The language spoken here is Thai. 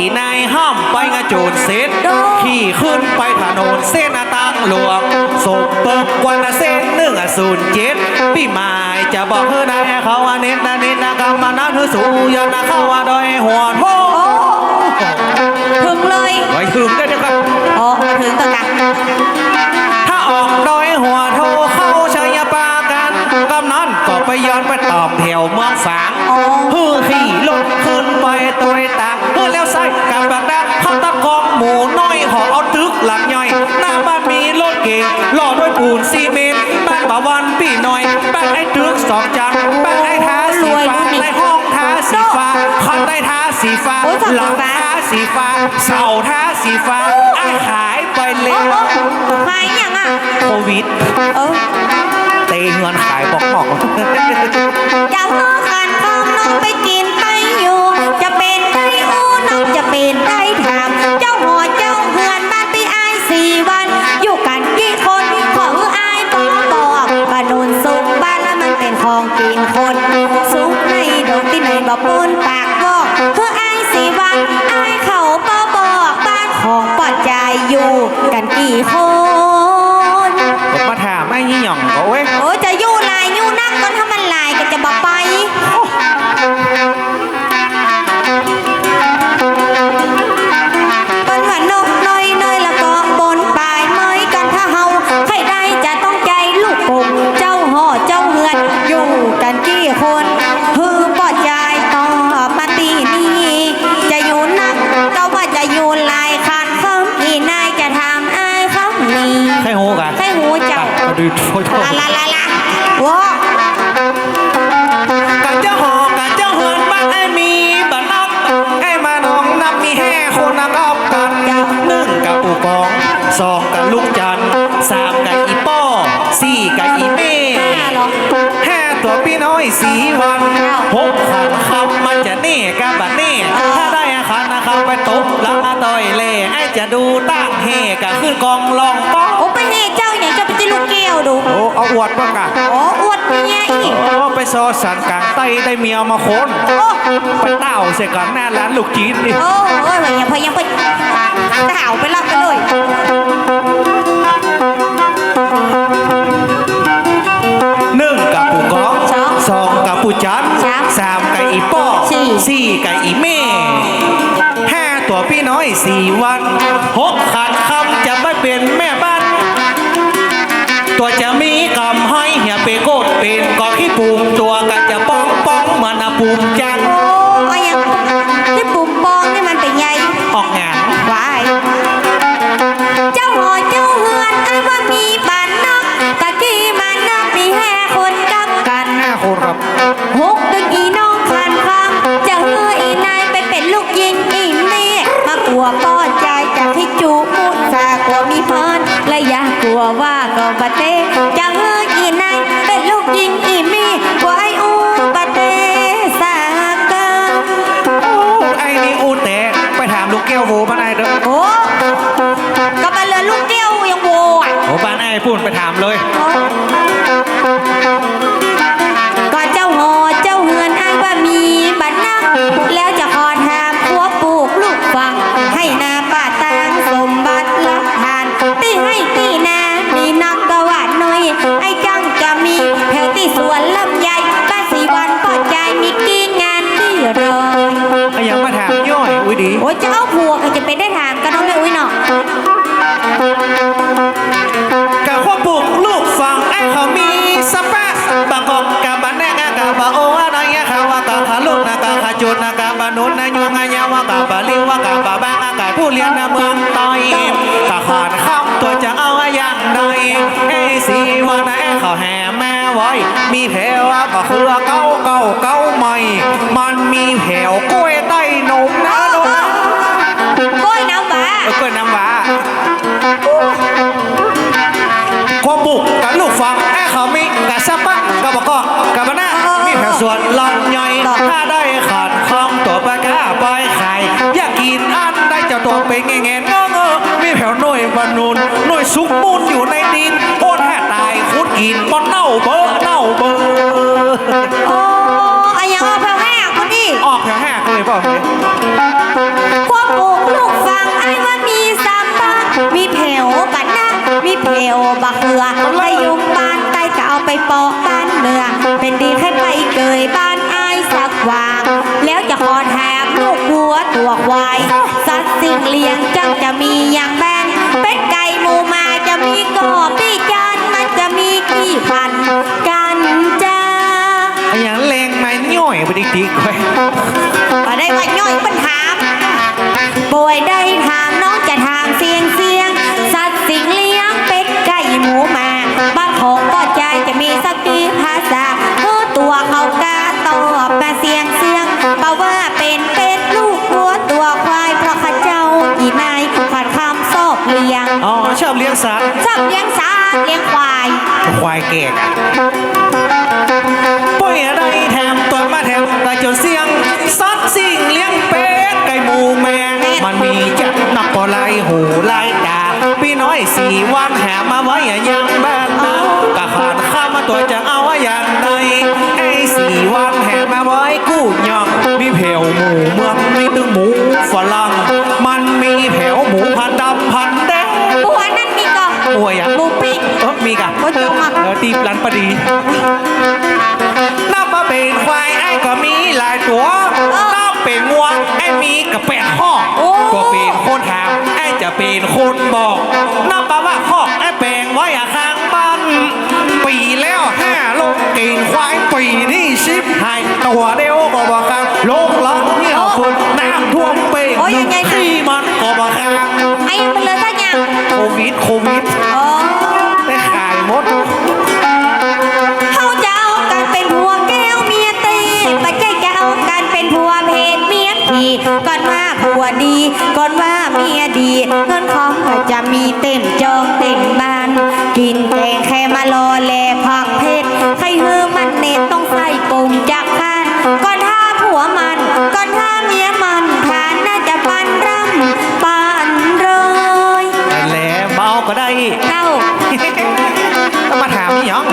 อีนายห้ามไปงะโจนเสร็จขี่ขึ้นไปถนนเส้นตังหลวงส่งเปิกวันละเส้นหนึ่งอะศูนย์เจ็ดพี่หมายจะบอกเธอนายเขาว่าเน็ตนะเน็ตนะกำมานั้นเธอสู่ยันนะเข้าว่าดอยหัวโทโอ้ถึงเลยไว้ถึงได้เดี๋ยวครับอ๋อถึงตัวกันถ้าออกดอยหัวโทเข้าชัยปรากันกำนั้นก็ไปย้อนไปตอบแถวเมืองฝาง ล่อด้วยปูนซีเมนต์บ้านบ่าววันพี่น้อยบ้านไอ้ตึกสองจันบ้านไอ้ทาสีฟ้าในห้องทาสีฟ้าคอนได้ทาสีฟ้าโอ้ยทาสีฟ้าหลังทาสีฟ้าเสาทาสีฟ้าไอ้หายไปเลโอ้ยโอ้หายยังอะโควิดเออเตะเงินขายบอกบอกจะหอขันคอมน้องไปกินไป ง เจ้ามาดูโทษโทษลาลาลาลาว้ากันเจ้าหอกันเจ้าเฮือนบ้านไอ้มีบ้านนับไอ้มาน้องนับมีแห่คนนักอบกันหนึ่งกับปู่กองสองกับลูกจันทร์สามกับอีป้อสี่กับอีเม่ห้าเหรอห้าตัวพี่น้อยสีวันหกขันคำมันจะเน่กับบันเน่ถ้าได้อาคารนะครับไปตบแล้วมาต่อยเล่ไอ้จะดูตั้งเฮกับขึ้นกองลองป้อ อ้เอาอวดบ้างกะโอ้อวดเมียอีกโอ้ไปซอสันกลางไต้ได้เมียมาคนโอ้ ไปเต้าเสียก่อนหน้าร้านลูกจีนนี่โอ้โอ้ยยังพยังไปข่าวไปรับไปเลยหนึ่งกับปู่กองสองกับปู่จันสามกับอีป้อสี่กับอีเม่ห้าตัวพี่น้อยสี่วัน ตัวจะมีกำห้อยเหี่ยเปโกดเป็นกอขี้ปูมตัวกันจะป้องป้องเหมือนอาปูมจังโอ้ยยังที่ปุ่มปองนี่มันเป็นไงออกงานวายเจ้าหอเจ้าเฮือนไอ้ว่ามีบ้านนอกตะกี้บ้านนอกมีแห่คนกับกันห้าคนครับหกตึงอีน้องคันคำจะเฮืออีนายไปเป็นลูกยิงอีเม่มากลัวป้อนใจจากที่จูมุดสากลัวมีพรและอยากกลัวว่าก็บะเต พูดไปถามเลย ปลูกลูกฟังไอ้เขามีสปะบางกอกกับบ้านแนกกับบาโอว่าน้อยเขาว่ากับขาลูกนะกับขาจุดนะกับบานุนนะยวงยาว่ากับบาลิวว่ากับบาบางกับผู้เลี้ยงนะเมืองต่อยกับขอนข้ามตัวจะเอาอย่างใดไอ้สีวันไอ้เขาแห่แม่ไว้มีแผลว่าก็คือเก้าเก้าเก้าใหม่มันมีแผวกล้วยใต้นมนะลูกกล้วยน้ำหวาเออกล้วยน้ำว้า ควบบุกกับลูกฟังไอ้เขามีกับสปะกับบอกก็กับบ้านหน้ามีแผวส่วนลำย่อยถ้าได้ขาดคลองตัวปลากาปล่อยไข่อยากกินอันได้เจ้าตัวเป็นแง่แง่งอเงอมีแผวหน่วยบรรนุนหน่วยซุกมูลอยู่ในดินโอนแห่ตายคุดกินมันเน่าเบอเน่าเบอโอ้ไอ้ยังเอาแพ้วแห้งคนนี้ออกแถวแหกเลยเปล่า มีแผ่วบะเหือให้ยุงบ้านใต้ก็เอาไปปอกบ้านเหนือเป็นดีให้ไปเกยบ้านอ้ายสักวาง แล้วจะขอแถมลูกวัวตัวควายสัตว์สิ่งเลี้ยงจังจะมีอย่างแบน ลี้ยงสัตว์ชอบเลี้ยงสัตว์เลี้ยงควาย ควายเกกป่วยอะไรแถมตัวมาแถมกระจนเสียงสัตว์สิ่งเลี้ยงเป็ดไก่หมูแมงมันมีจัดนักปอไลหูไลดาพี่น้อยสี่วันแหมมาไว้อย่างบ้ อนป่วยอะหมูปิ้งเออมีกะโอ้ยเจ้ามาเออตีรันปดีนับมาเป็นควายไอ้ก็มีหลายตัวนับเป็นวัวไอ้มีกับแปดห้อโอ้ ก็เป็นคนถามไอ้จะเป็นคนบอกนับมาว่าข้อไอ้แปลงไว้อะข้างบ้านปีแล้วห้าลงเก่งควายปีนี่ชิบหายตัวเดียวก็บอกข้างลงหลังเหี่ยวคนน้ำท่วมเป่งโอ้ยยังไงนะที่มันก็บอกข้างไอ้ยังเป็นเลยสักอย่างโควิดโควิดอ๋อได้ ต้องมาถามนี่หยัง